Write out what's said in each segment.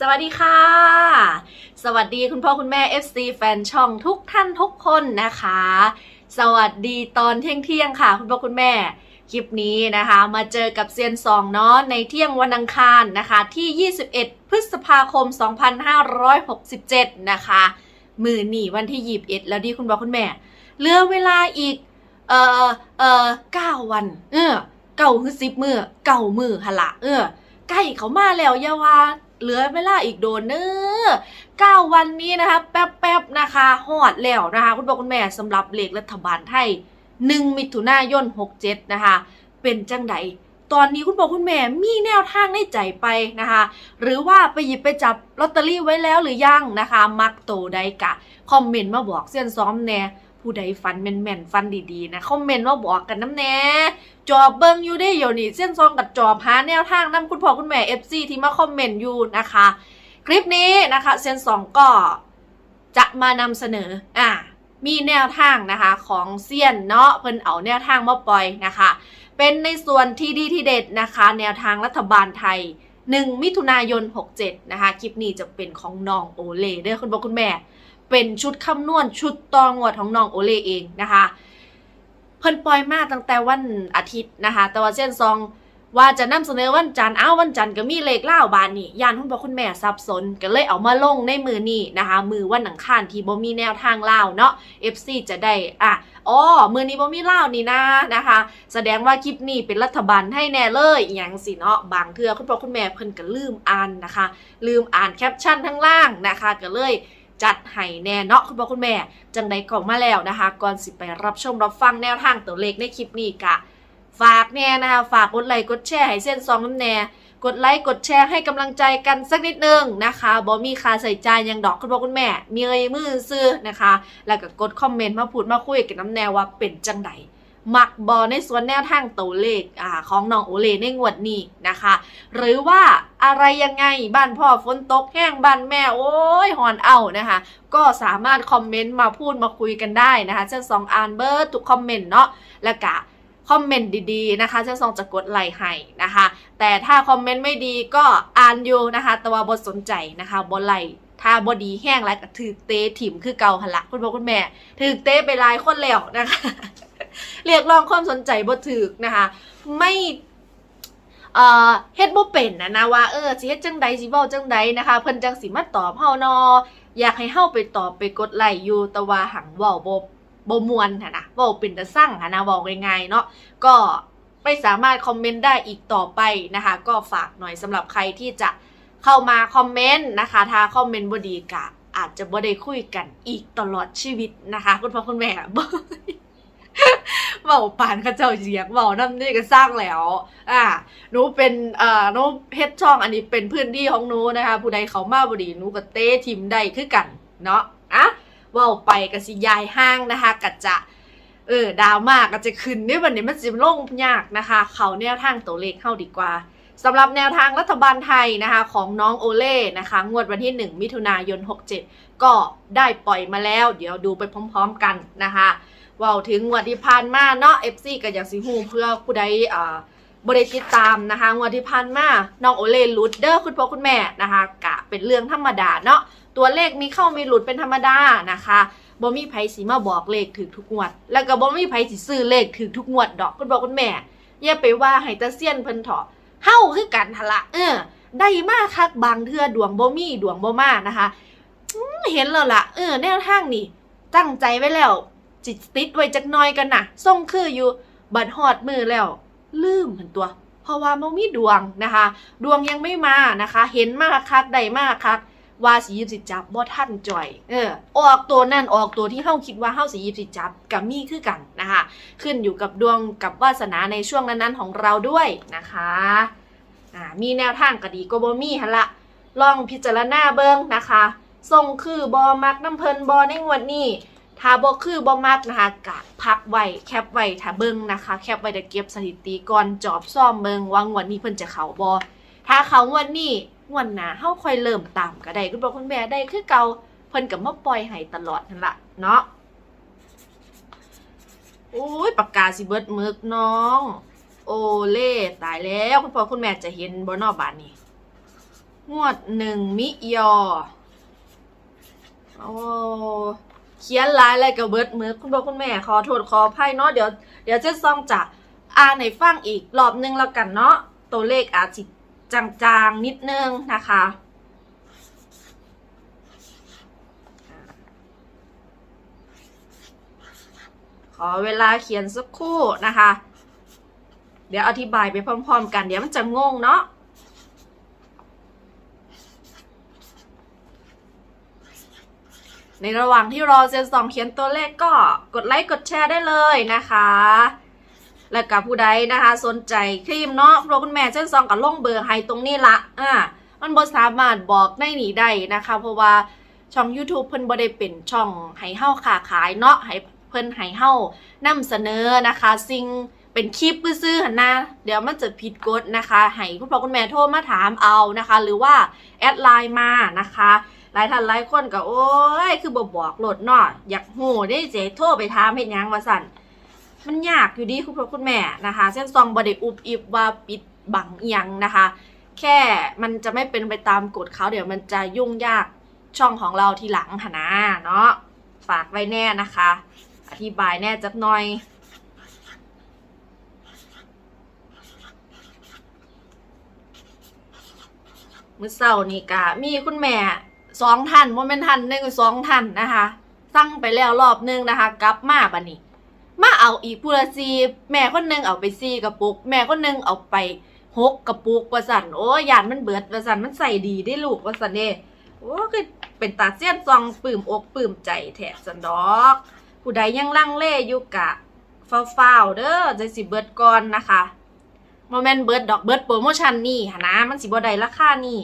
สวัสดีค่ะ สวัสดีคุณพ่อคุณแม่ FC แฟนช่องทุกท่านทุกคนนะคะ สวัสดีตอนเที่ยงเที่ยงค่ะ คุณพ่อคุณแม่ คลิปนี้นะคะ มาเจอกับเซียนสองเนาะในเที่ยงวันอังคารนะคะ ที่ 21 พฤษภาคม 2567 นะคะ มือหนีวันที่21แล้วดีคุณพ่อคุณแม่เหลือเวลาอีก เอ่อเอ่อเก้าวัน เออเก่าคือสิบมือเก่ามือหนละเออใกล้เขามาแล้วยาวา เหลือเวลาอีกโดนเนอเก้าวันนี้นะคะ แป๊บๆนะคะหอดแล้วนะคะ คุณพ่อคุณแม่สำหรับเลขรัฐบาลไทยหนึ่งมิถุนายนหกเจ็ดนะคะ เป็นจังไดตอนนี้คุณพ่อคุณแม่มีแนวทางในใจไปนะคะ หรือว่าไปหยิบไปจับลอตเตอรี่ไว้แล้วหรือยังนะคะ มักโตใดกะ คอมเมนต์มาบอกเส้นซ้อมแน่ ผู้ใดฟันแม่นๆฟันดีๆนะคอมเมนต์มาบอกกันน้ำแน่จอบเบิ่งอยู่ได้เดี๋ยวนี้เส้นซองกับจอบหาแนวทางนํคุณพ่อคุณแม่ FC ที่มาคอมเมนต์อยู่นะคะ คลิปนี้นะคะเส้นสองก็จะมานำเสนออ่ามีแนวทางนะคะของเซียนเนาะเพิ่นเอาแนวทางมาปล่อยนะคะ เป็นในส่วนที่ดีที่เด็ดนะคะ แนวทางรัฐบาลไทย 1 มิถุนายน 67 นะคะ คลิปนี้จะเป็นของน้องโอเล่เด้อคุณพ่อคุณแม่ เป็นชุดคำนวณชุดตองวดของน้องโอเล่เองนะคะ เพิ่นปล่อยมาตั้งแต่วันอาทิตย์นะคะ แต่ว่าเส้นซองว่าจะนำเสนอวันจันทร์อ้าววันจันทร์ก็มีเลขเล่าบานนี่ยานคุณพ่อคุณแม่สับสนก็เลยเอามาลงในมือนี่นะคะ มือวันอังคารที่บ่มีแนวทางเล่าเนาะ FC จะได้อะอ๋อมือนี้บ่มีเล่านี่นะนะคะ แสดงว่าคลิปนี้เป็นรัฐบาลให้แน่เลยอย่างสิเนาะบางเทื่อคุณพ่อคุณแม่เพิ่นก็ลืมอ่านนะคะ ลืมอ่านแคปชั่นทั้งล่างนะคะก็เลย จัดให้แน่เนาะคุณพ่อคุณแม่ จังใดก่อนมาแล้วนะคะ ก่อนสิไปรับชมรับฟังแนวทางตัวเลขในคลิปนี้กะ ฝากแน่นะคะ ฝากกดไลค์กดแชร์ให้เส้นซองน้ำแน่กดไลค์กดแชร์ให้กำลังใจกันสักนิดนึงนะคะบอมีคาใส่ใจยังดอกคุณพ่อคุณแม่มีเงยมือซื้อนะคะ แล้วก็กดคอมเมนต์มาพูดมาคุยกันน้ำแนวว่าเป็นจังใด มักบอในส่วนแนวทางตัวเลขอ่าของน้องโอเลในงวดนี้นะคะ หรือว่าอะไรยังไงบ้านพ่อฝนตกแห้งบ้านแม่โอ้ยหอนเอานะคะ ก็สามารถคอมเมนต์มาพูดมาคุยกันได้นะคะเช่นสองอ่านเบิร์ดทุกคอมเมนต์เนาะแล้วก็คอมเมนต์ดีๆนะคะเช่นสองจะกดไลค์ให้นะคะ แต่ถ้าคอมเมนต์ไม่ดีก็อ่านอยู่นะคะ แต่ว่าบทสนใจนะคะบทไลค์ถ้าบอดีแห้งแล้วก็ถือเตะถิ่มคือเกาหันละคุณพ่อคุณแม่ถือเตะไปลายคนแล้วนะคะ เรียกร้องความสนใจบ่ถึกนะคะ ไม่เอ่อเฮ็ดบ่เป็นนะนะว่าเออสิเฮ็ดจังใดสิเว้าจังใดนะคะเพิ่นจังสิมาตอบเฮาเนาะอยากให้เฮาไปตอบไปกดไลค์อยู่แต่ว่าหังเว้าบ่บ่มวนหั่นนะเว้าเป็นตะสั่งหั่นนะเว้าง่ายๆเนาะก็ไม่สามารถคอมเมนต์ได้อีกต่อไปนะคะ ก็ฝากหน่อยสำหรับใครที่จะเข้ามาคอมเมนต์นะคะ ถ้าคอมเมนต์บ่ดีกะอาจจะบ่ได้คุยกันอีกตลอดชีวิตนะคะ คุณพ่อคุณแม่ เว้าปานเข้าเจ้าเสียงเว้านำนี่ก็สร้างแล้ว อ่าหนูเป็นอ่อหนูเฮ็ดช่องอันนี้เป็นพื้นที่ของหนูนะคะ ผู้ใดเขามาบ่ดีหนูก็เตะทิมได้คือกัน เนาะอะเว้าไปก็สิยายห้างนะคะก็จะเออดาวมากก็จะขึ้นในวันนี้มันสิลงยากนะคะ เขาแนวทางตัวเลขเข้าดีกว่าสำหรับแนวทางรัฐบาลไทยนะคะ ของน้องโอเล่นะคะ งวดวันที่ 1 มิถุนายน 67 ก็ได้ปล่อยมาแล้ว เดี๋ยวดูไปพร้อม ๆ กันนะคะ ว่าถึงงวดที่ผ่านมาเนาะ FC ก็อยากสิฮู้เพื่อผู้ใดอ่าบริติดตามนะคะงวดที่ผ่านมาน้องโอเล่หลุดเด้อคุณพ่อคุณแม่นะคะกะเป็นเรื่องธรรมดาเนาะตัวเลขมีเข้ามีหลุดเป็นธรรมดานะคะบ่มีไผสิมาบอกเลขถึงทุกงวด แล้วก็บ่มีไผสิซื้อเลขถึงทุกงวดดอกคุณพ่อคุณแม่อย่าไปว่าให้ตาเซียนเพิ่นเถาะเฮาคือกันหั่นละเออ ได้มากคักบางเทื่อดวงบ่มีดวงบ่มานะคะเห็นแล้วล่ะเออแนวทางนี่ตั้งใจไว้แล้ว จิตติดไว้จักหน่อยกันน่ะส่งคืออยู่ บัดฮอดมือแล้ว ลืมหันตัว เพราะว่าบ่มีดวงนะคะ ดวงยังไม่มานะคะ เห็นมากคักได้มากคักว่าสิหยิบสิจับบ่ทันจ่อย เออ ออกตัวนั่นออกตัวที่เฮาคิดว่าเฮาสิหยิบสิจับกับมีคือกันนะคะ ขึ้นอยู่กับดวงกับวาสนาในช่วงนั้นๆของเราด้วยนะคะอ่ามีแนวทางก็ดีก็บ่มีหั่นละลองพิจารณาเบิ่งนะคะส่งคือบอมักน้ำเพลินบอในงวดนี้ ถ้าบ่คือบอมักนะคะกะพักไว้แคปไว้ถ้าเบิ่งนะคะ แคปไว้จะเก็บสถิติก่อนจอบซ่อมเบิ่งว่างวดนี้เพิ่นจะเขาบ่ถ้าเขางวดนี้งวดหนาเฮาค่อยเริ่มตามก็ได้คุณพ่อคุณแม่ได้คือเก่าเพิ่นก็มาปล่อยให้ตลอดนั่นละเนาะโอ้ยปากกาสิเบิดมึกน้อง โอเล่ตายแล้วคุณพ่อคุณแม่จะเห็นบนอบานนี่งวดหนึ่งมิยอโอ้ เขียนลายอะไรกับเบิร์ดมือคุณพ่อคุณแม่ขอโทษขออภัยเนาะเดี๋ยวเดี๋ยวเจะซองจะอ่านในฟังอีกรอบนึงแล้วกันเนาะตัวเลขอาจจะจางๆนิดนึงนะคะขอเวลาเขียนสักครู่นะคะ เดี๋ยวอธิบายไปพร้อม ๆ กัน เดี๋ยวมันจะงงเนาะ ในระหว่างที่รอเซนสองเขียนตัวเลขก็กดไลค์กดแชร์ได้เลยนะคะ แล้วกับผู้ใดนะคะ สนใจครีมเนาะเพราะคุณแม่เส้นซองกับล่องเบอร์ให้ตรงนี้ละอ่ามันบสามารถบอกได้หนีได้นะคะ เพราะว่าช่อง YouTube เพิ่นบ่ได้เป็นช่องให้เฮ้าขาขายเนาะให้เพิ่นให้เฮ้านำเสนอนะคะ สิ่งเป็นคลิปซื่อหันนะเดี๋ยวมันจะผิดกฎนะคะ ให้คุณพ่อคุณแม่โทรมาถามเอานะคะ หรือว่าแอดไลน์มานะคะ หลายท่านหลายคนก็โอ้ย คือบ่บอกโหลดเนาะอยากโหได้เจ๊โทรไปถามเฮ็ดหยังว่าสั่นมันยากอยู่ดีคุณพ่อคุณแม่นะคะ เส้นซองบ่ได้อุบอิบว่าปิดบังอิหยังนะคะ แค่มันจะไม่เป็นไปตามกฎเขาเดี๋ยวมันจะยุ่งยากช่องของเราทีหลังหนนะเนาะฝากไว้แน่นะคะ อธิบายแน่จักหน่อยมื้อเช้านี่กะมีคุณแม่ สองท่านโมเมนท่านหนึ่งสองท่านนะคะ สั่งไปแล้วรอบหนึงนะคะ กลับมาบัดนี้ มาเอาอีกพูละซีแม่คนหนึ่งเอาไปซีกระปุก แม่คนหนึ่งเอาไปหกกระปุกว่าสันโอ้ยานมันเบิดว่าสันมันใส่ดีได้ลูกว่าสันเด้โอ้คือเป็นตาเสี้ยนซองปื้มอกปื้มใจแถสันดอก ผู้ใดยังลังเลอยู่กะฟ้าวเด้อใจสิเบิดก่อนนะคะโมเมนเบิดดอกเบิดโปรโมชั่นนี่หนนะมันสิบ่ได้ราคานี่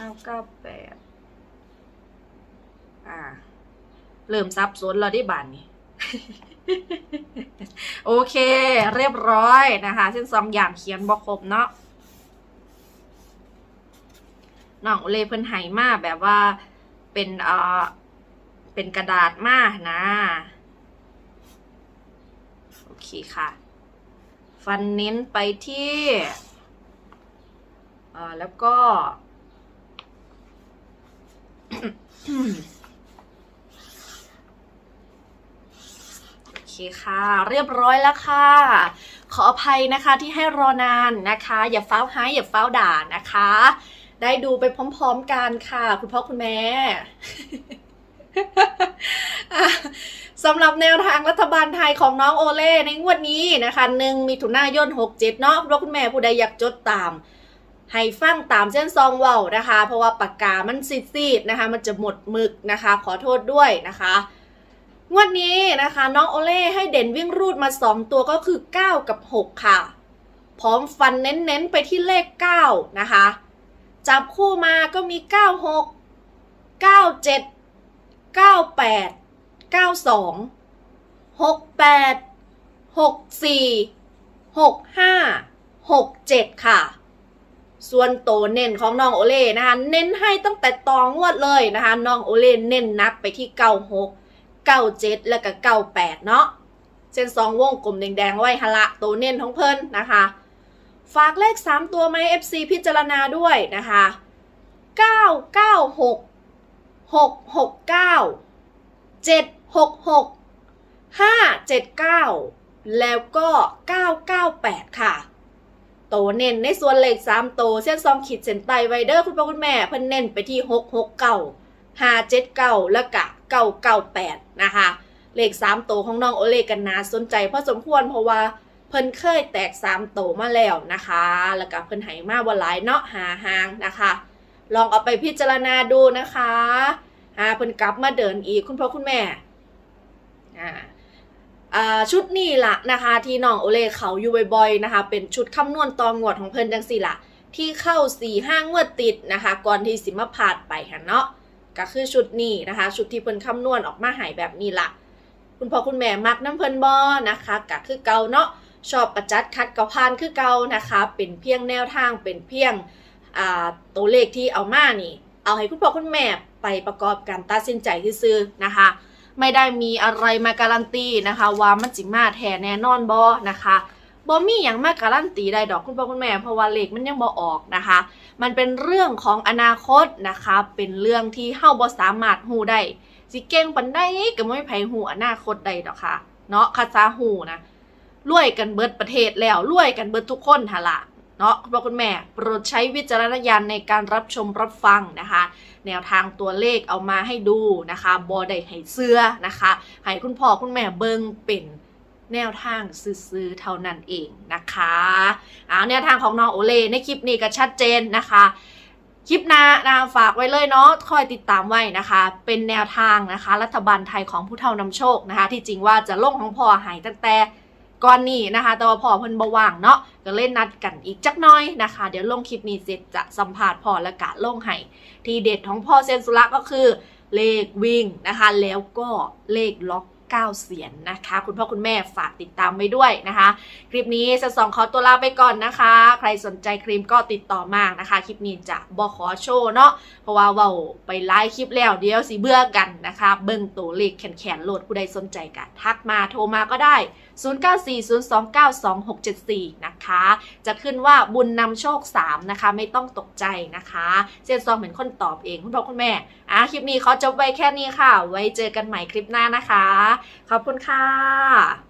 เก้าเก้าแปดอ่า เริ่มซับซ้อนแล้วได้บานนี้โอเค เรียบร้อยนะคะ เส้นสองอย่างเขียนบอครบเนาะน้องเลเพิ่นไห้มาแบบว่าเป็นเอ่อเป็นกระดาษมานะ โอเคค่ะ ฟันเน้นไปที่ เอ่อแล้วก็ โอเคค่ะ เรียบร้อยแล้วค่ะ ขออภัยนะคะที่ให้รอนานนะคะ อย่าฟ้าวให้อย่าฟ้าวด่านะคะ ได้ดูไปพร้อมๆกันค่ะ คุณพ่อคุณแม่สำหรับแนวทางรัฐบาลไทยของน้องโอเล่ในงวดนี้นะคะหนึ่งมีถุนายน67เนาะคุณพ่อคุณแม่ผู้ใดอยากจดตาม ให้ฟังตามเส้นซองเว้านะคะ เพราะว่าปากกามันซีดๆนะคะ มันจะหมดหมึกนะคะ ขอโทษด้วยนะคะงวดนี้นะคะน้องโอเล่ให้เด่นวิ่งรูดมา 2 ตัวก็คือ 9 กับ 6 ค่ะ พร้อมฟันเน้นๆไปที่เลข 9 นะคะ จับคู่มาก็มี 96 97 98 92 68 64 65 67 ค่ะ ส่วนโตเน้นของน้องโอเล่นะคะ เน้นให้ตั้งแต่ตองวดเลยนะคะน้องโอเล่เน้นนักไปที่ 96 97 แล้วก็ 98 เนาะเส้นสองวงกลมแดงๆไว้ฮะละตัวเน้นของเพิ่นนะคะ ฝากเลข 3 ตัวไหม FC พิจารณาด้วยนะคะ 996 669 766 579 แล้วก็ 998 ค่ะ โตเน้นในส่วนเลข3โตเส้นซองขีดเส้นใต้ไวเดอร์คุณพ่อคุณแม่เพิ่นเน้นไปที่669 579แล้วก็998นะคะ เลข3โตของน้องโอเลกันนาสนใจพอสมควรเพราะว่าเพิ่นเคยแตก3โตมาแล้วนะคะ แล้วก็เพิ่นไหมาบ่หลายเนาะหาหางนะคะ ลองเอาไปพิจารณาดูนะคะหาเพิ่นกลับมาเดินอีกคุณพ่อคุณแม่อ่าอ่า ชุดนี้ละนะคะที่น้องโอเล่เขาอยู่บ่อยๆนะคะ เป็นชุดคำนวณตองงวดของเพิ่นจังสี่ละที่เข้า4ี่ห้างวดติดนะคะ ก่อนที่สิมาพาดไปค่ะเนาะก็คือชุดนี้นะคะ ชุดที่เพิ่นคำนวณออกมาหายแบบนี้ละคุณพ่อคุณแม่มักน้ำเพิ่นบอนะคะก็คือเกาเนาะชอบประจัดคัดเกาพานคือเกานะคะ เป็นเพียงแนวทางเป็นเพียงตัวเลขที่เอามานี่ เอาให้คุณพ่อคุณแม่ไปประกอบการตัดสินใจซื้อนะคะ ไม่ได้มีอะไรมาการันตีนะคะ ว่ามันจิมาแท้แน่นอนบอนะคะบ่มีหยังมาการันตีได้ดอกคุณพ่อคุณแม่เพราะว่าเลขมันยังบ่ออกนะคะ มันเป็นเรื่องของอนาคตนะคะ เป็นเรื่องที่เฮาบ่สามารถฮู้ได้สิเก่งปานใดก็บ่มีไผฮู้อนาคตได้ดอกค่ะ เนาะคาซาฮู้นะรวยกันเบิดประเทศแล้วรวยกันเบิดทุกคนหั่นล่ะ เนาะคุณพ่อคุณแม่โปรดใช้วิจารณญาณในการรับชมรับฟังนะคะ แนวทางตัวเลขเอามาให้ดูนะคะบอได้ให้เสื้อนะคะให้คุณพ่อคุณแม่เบิงเป็นแนวทางซื้อๆเท่านั้นเองนะคะเอาแนวทางของน้องโอเลในคลิปนี้ก็ชัดเจนนะคะ คลิปหน้านะฝากไว้เลยเนาะคอยติดตามไว้นะคะ เป็นแนวทางนะคะ รัฐบาลไทยของผู้เฒ่านำโชคนะคะ ที่จริงว่าจะลงของพ่อหายตั้งแต่ ก่อนนี้นะคะ แต่ว่าพ่อเพิ่นบ่ว่างเนาะก็เล่นนัดกันอีกจักน้อยนะคะ เดี๋ยวลงคลิปนี้เสร็จจะสัมภาษณ์พ่อและกะลงให้ทีเด็ดของพ่อเซนสุระก็คือเลขวิ่งนะคะ แล้วก็เลขล็อก 9 เสียนนะคะ คุณพ่อคุณแม่ฝากติดตามไว้ด้วยนะคะ คลิปนี้เซนสองขอตัวลาไปก่อนนะคะ ใครสนใจครีมก็ติดต่อมานะคะ คลิปนี้จะบอขอโชว์เนาะเพราะว่าเว้าไปไลฟ์คลิปแล้วเดี๋ยวสิเบื่อกันนะคะ เบิ่งตัวเลขแขนๆโหลดผู้ใดสนใจกันทักมาโทรมาก็ได้ 0940292674 นะคะ จะขึ้นว่าบุญนำโชค 3 นะคะ ไม่ต้องตกใจนะคะเซียนซองเป็นคนตอบเองคุณพ่อคุณแม่อะคลิปนี้เขาจบไว้แค่นี้ค่ะ ไว้เจอกันใหม่คลิปหน้านะคะขอบคุณค่ะ